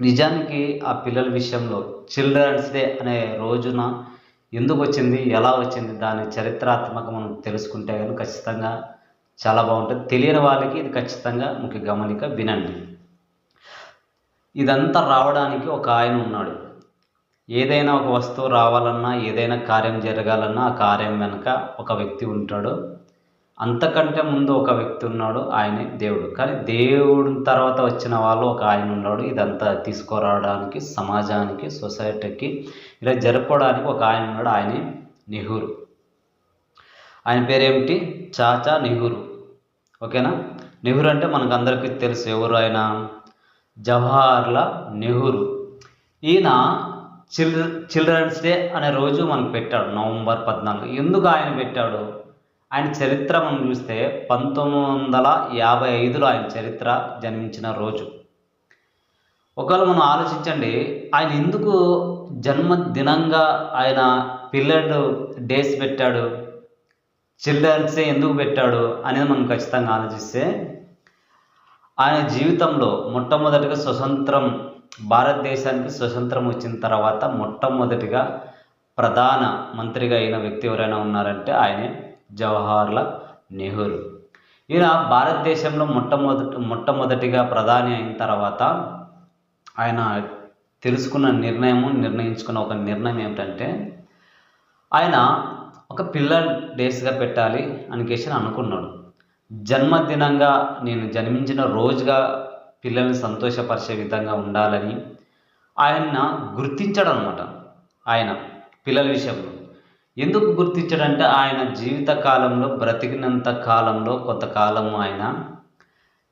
నిజానికి ఆ పిల్లల విషయంలో చిల్డ్రన్స్ డే అనే రోజున ఎందుకు వచ్చింది ఎలా వచ్చింది దాని చరిత్రాత్మక మనం తెలుసుకుంటే కానీ ఖచ్చితంగా చాలా బాగుంటుంది. తెలియని వాళ్ళకి ఇది ఖచ్చితంగా ముఖ్య గమనిక వినండి. ఇదంతా రావడానికి ఒక ఆయన ఉన్నాడు. ఏదైనా ఒక వస్తువు రావాలన్నా ఏదైనా కార్యం జరగాలన్నా ఆ కార్యం వెనుక ఒక వ్యక్తి ఉంటాడు. అంతకంటే ముందు ఒక వ్యక్తి ఉన్నాడు ఆయనే దేవుడు. కానీ దేవుడి తర్వాత వచ్చిన వాళ్ళు ఒక ఆయన ఉన్నాడు. ఇదంతా తీసుకురావడానికి సమాజానికి సొసైటీకి ఇలా జరపడానికి ఒక ఆయన ఉన్నాడు. ఆయనే నెహ్రూ. ఆయన పేరేమిటి? చాచా నెహ్రూ. ఓకేనా? నెహ్రూ అంటే మనకు అందరికీ తెలుసు ఎవరు ఆయన? జవహర్లాల్ నెహ్రూ. ఈయన చిల్డ్ర చిల్డ్రన్స్ డే అనే రోజు మనకు పెట్టాడు నవంబర్ పద్నాలుగు. ఎందుకు ఆయన పెట్టాడు? ఆయన చరిత్ర మనం చూస్తే పంతొమ్మిది వందల యాభై ఐదులో ఆయన చరిత్ర జన్మించిన రోజు. ఒకవేళ మనం ఆలోచించండి ఆయన ఎందుకు జన్మదినంగా ఆయన పిల్లడు డేస్ పెట్టాడు చిల్డ్రన్స్ ఎందుకు పెట్టాడు అనేది మనం ఖచ్చితంగా ఆలోచిస్తే ఆయన జీవితంలో మొట్టమొదటిగా స్వతంత్రం భారతదేశానికి స్వతంత్రం వచ్చిన తర్వాత మొట్టమొదటిగా ప్రధాన మంత్రిగా అయిన వ్యక్తి ఎవరైనా ఉన్నారంటే ఆయనే. జవహర్లాల్ నెహ్రూ. ఈయన భారతదేశంలో మొట్టమొదటి మొట్టమొదటిగా ప్రధాని అయిన తర్వాత ఆయన తెలుసుకున్న నిర్ణయము నిర్ణయించుకున్న ఒక నిర్ణయం ఏమిటంటే ఆయన ఒక పిల్లర్ డేస్గా పెట్టాలి అనికేసి అనుకున్నాడు. జన్మదినంగా నేను జన్మించిన రోజుగా పిల్లల్ని సంతోషపరిచే విధంగా ఉండాలని ఆయన గుర్తించాడు అనమాట ఆయన పిల్లల విషయంలో. ఎందుకు గుర్తించడంటే ఆయన జీవిత కాలంలో బ్రతికినంత కాలంలో కొంతకాలం ఆయన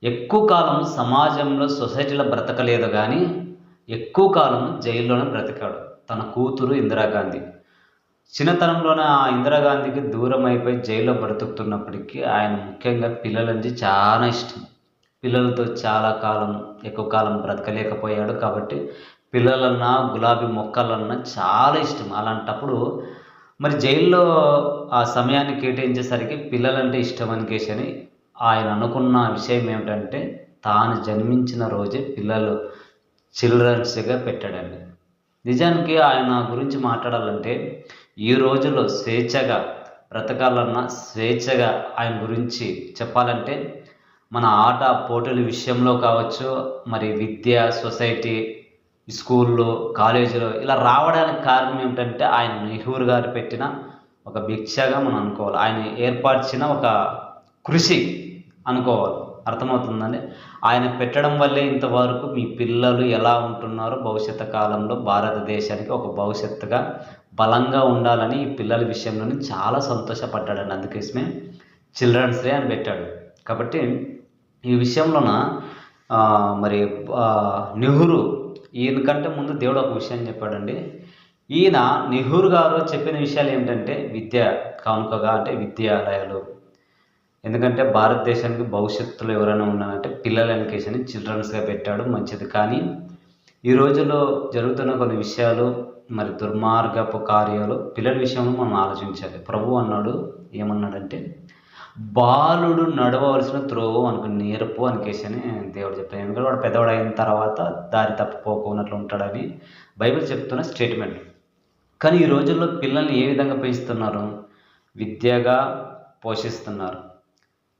ఎక్కువ కాలం సమాజంలో సొసైటీలో బ్రతకలేదు కానీ ఎక్కువ కాలం జైల్లోనే బ్రతికాడు. తన కూతురు ఇందిరాగాంధీ. చిన్నతనంలోనే ఆ ఇందిరాగాంధీకి దూరం అయిపోయి జైల్లో బ్రతుకుతున్నప్పటికీ ఆయన ముఖ్యంగా పిల్లలంటే చాలా ఇష్టం. పిల్లలతో చాలా కాలం ఎక్కువ కాలం బ్రతకలేకపోయాడు కాబట్టి పిల్లలన్నా గులాబీ మొక్కలన్నా చాలా ఇష్టం. అలాంటప్పుడు మరి జైల్లో ఆ సమయాన్ని కేటాయించేసరికి పిల్లలంటే ఇష్టం అనికేసని ఆయన అనుకున్న విషయం ఏమిటంటే తాను జన్మించిన రోజే పిల్లలు చిల్డ్రన్స్గా పెట్టాడండి. నిజానికి ఆయన గురించి మాట్లాడాలంటే ఈ రోజుల్లో స్వేచ్ఛగా బ్రతకాలన్నా స్వేచ్ఛగా ఆయన గురించి చెప్పాలంటే మన ఆట పోటీల విషయంలో కావచ్చు మరి విద్య సొసైటీ స్కూల్లో కాలేజీలో ఇలా రావడానికి కారణం ఏమిటంటే ఆయన నెహ్రూ గారు పెట్టిన ఒక భిక్షగా మనం అనుకోవాలి. ఆయన ఏర్పరిచిన ఒక కృషి అనుకోవాలి. అర్థమవుతుందండి? ఆయన పెట్టడం వల్లే ఇంతవరకు మీ పిల్లలు ఎలా ఉంటున్నారో భవిష్యత్తు కాలంలో భారతదేశానికి ఒక భవిష్యత్తుగా బలంగా ఉండాలని ఈ పిల్లల విషయంలోనే చాలా సంతోషపడ్డాడండి. అందుకోసమే చిల్డ్రన్స్ డే అని పెట్టాడు. కాబట్టి ఈ విషయంలోన మరి నెహ్రూ ఈయనకంటే ముందు దేవుడు ఒక విషయం చెప్పాడండి. ఈయన నెహ్రూ గారు చెప్పిన విషయాలు ఏమిటంటే విద్య కానుకగా అంటే విద్యాలయాలు. ఎందుకంటే భారతదేశానికి భవిష్యత్తులో ఎవరైనా ఉన్నారంటే పిల్లల ఎడ్యుకేషన్ చిల్డ్రన్స్గా పెట్టాడు మంచిది. కానీ ఈ రోజుల్లో జరుగుతున్న కొన్ని విషయాలు మరి దుర్మార్గపు కార్యాలు పిల్లల విషయంలో మనం ఆలోచించాలి. ప్రభు అన్నాడు ఏమన్నాడంటే బాలుడు నడవవలసిన త్రోవ మనకు నేర్పు అనికేసని దేవుడు చెప్పాడు. ఎందుకంటే వాడు పెద్దవాడు అయిన తర్వాత దారి తప్పిపోకున్నట్లు ఉంటాడని బైబిల్ చెప్తున్న స్టేట్మెంట్ కానీ ఈ రోజుల్లో పిల్లల్ని ఏ విధంగా పెంచుతున్నారు? విద్యగా పోషిస్తున్నారు.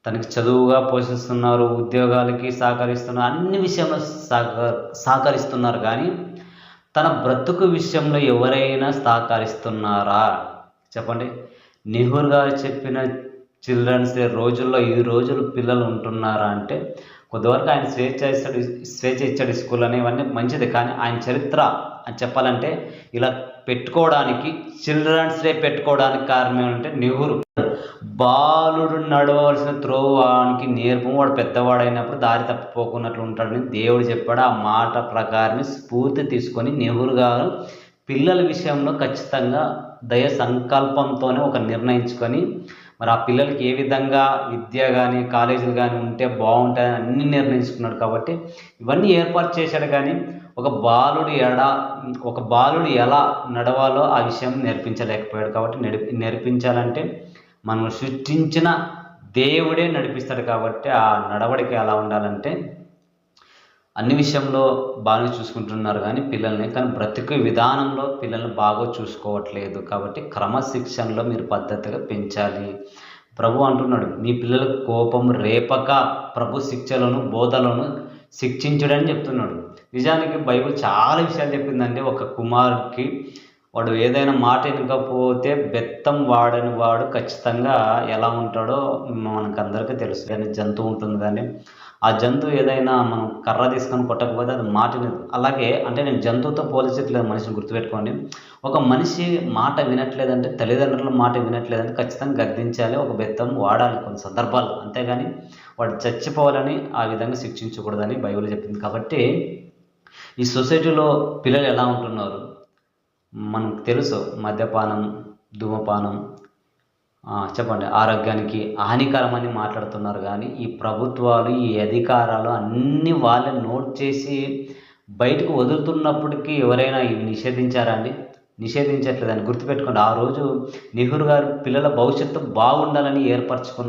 తనకి చదువుగా పోషిస్తున్నారు ఉద్యోగాలకి సహకరిస్తున్నారు అన్ని విషయంలో సహక సహకరిస్తున్నారు కానీ తన బ్రతుకు విషయంలో ఎవరైనా సహకరిస్తున్నారా? చెప్పండి. నెహ్రూ గారు చెప్పిన చిల్డ్రన్స్ డే రోజుల్లో ఈ రోజులు పిల్లలు ఉంటున్నారా అంటే కొంతవరకు ఆయన స్వేచ్ఛ ఇస్తాడు స్వేచ్ఛ ఇచ్చాడు స్కూల్ అనేవన్నీ మంచిది. కానీ ఆయన చరిత్ర అని చెప్పాలంటే ఇలా పెట్టుకోవడానికి చిల్డ్రన్స్ డే పెట్టుకోవడానికి కారణం ఏమంటే నెహ్రూ. బాలుడు నడవలసిన త్రోవానికి నేర్పు. వాడు పెద్దవాడైనప్పుడు దారి తప్పిపోకున్నట్లు ఉంటాడని దేవుడు చెప్పాడు. ఆ మాట ప్రకారమే స్ఫూర్తి తీసుకొని నెహ్రూ గారు పిల్లల విషయంలో ఖచ్చితంగా దయ సంకల్పంతోనే ఒక నిర్ణయించుకొని మరి ఆ పిల్లలకి ఏ విధంగా విద్య కానీ కాలేజీలు కానీ ఉంటే బాగుంటాయని అన్ని నిర్ణయించుకున్నాడు కాబట్టి ఇవన్నీ ఏర్పాటు చేశాడు కానీ ఒక బాలుడు ఎడ ఒక బాలుడు ఎలా నడవాలో ఆ విషయం నేర్పించలేకపోయాడు కాబట్టి నడిపి నేర్పించాలంటే మనం సృష్టించిన దేవుడే నడిపిస్తాడు కాబట్టి ఆ నడవడిక ఎలా ఉండాలంటే అన్ని విషయంలో బాగానే చూసుకుంటున్నారు కానీ పిల్లల్ని కానీ బ్రతికే విధానంలో పిల్లల్ని బాగా చూసుకోవట్లేదు కాబట్టి క్రమశిక్షణలో మీరు పద్ధతిగా పెంచాలి. ప్రభు అంటున్నాడు మీ పిల్లల కోపం రేపక ప్రభు శిక్షలను బోధలను శిక్షించడని చెప్తున్నాడు. నిజానికి బైబిల్ చాలా విషయాలు చెప్పిందంటే ఒక కుమారుడికి వాడు ఏదైనా మాట వినకపోతే బెత్తం వాడని వాడు ఖచ్చితంగా ఎలా ఉంటాడో మనకు అందరికీ తెలుసు. కానీ జంతువు ఉంటుంది కానీ ఆ జంతువు ఏదైనా మనం కర్ర తీసుకొని కొట్టకపోతే అది మాట అలాగే అంటే నేను జంతువుతో పోల్చట్లేదు మనిషిని గుర్తుపెట్టుకోండి. ఒక మనిషి మాట వినట్లేదంటే తల్లిదండ్రుల మాట వినట్లేదంటే ఖచ్చితంగా గద్దించాలి ఒక బెత్తం వాడాలి కొన్ని సందర్భాలు. అంతేగాని వాడు చచ్చిపోవాలని ఆ విధంగా శిక్షించకూడదని బైబిల్ చెప్పింది. కాబట్టి ఈ సొసైటీలో పిల్లలు ఎలా ఉంటున్నారు? మనకు తెలుసు మద్యపానం ధూమపానం చెప్పండి. ఆరోగ్యానికి హానికరమని మాట్లాడుతున్నారు కానీ ఈ ప్రభుత్వాలు ఈ అధికారాలు అన్ని వాళ్ళే నోట్ చేసి బయటకు వదులుతున్నప్పటికీ ఎవరైనా ఇవి నిషేధించారా అండి? నిషేధించట్లేదని గుర్తుపెట్టుకోండి. ఆ రోజు నెహ్రూ గారు పిల్లల భవిష్యత్తు బాగుండాలని ఏర్పరచుకున్న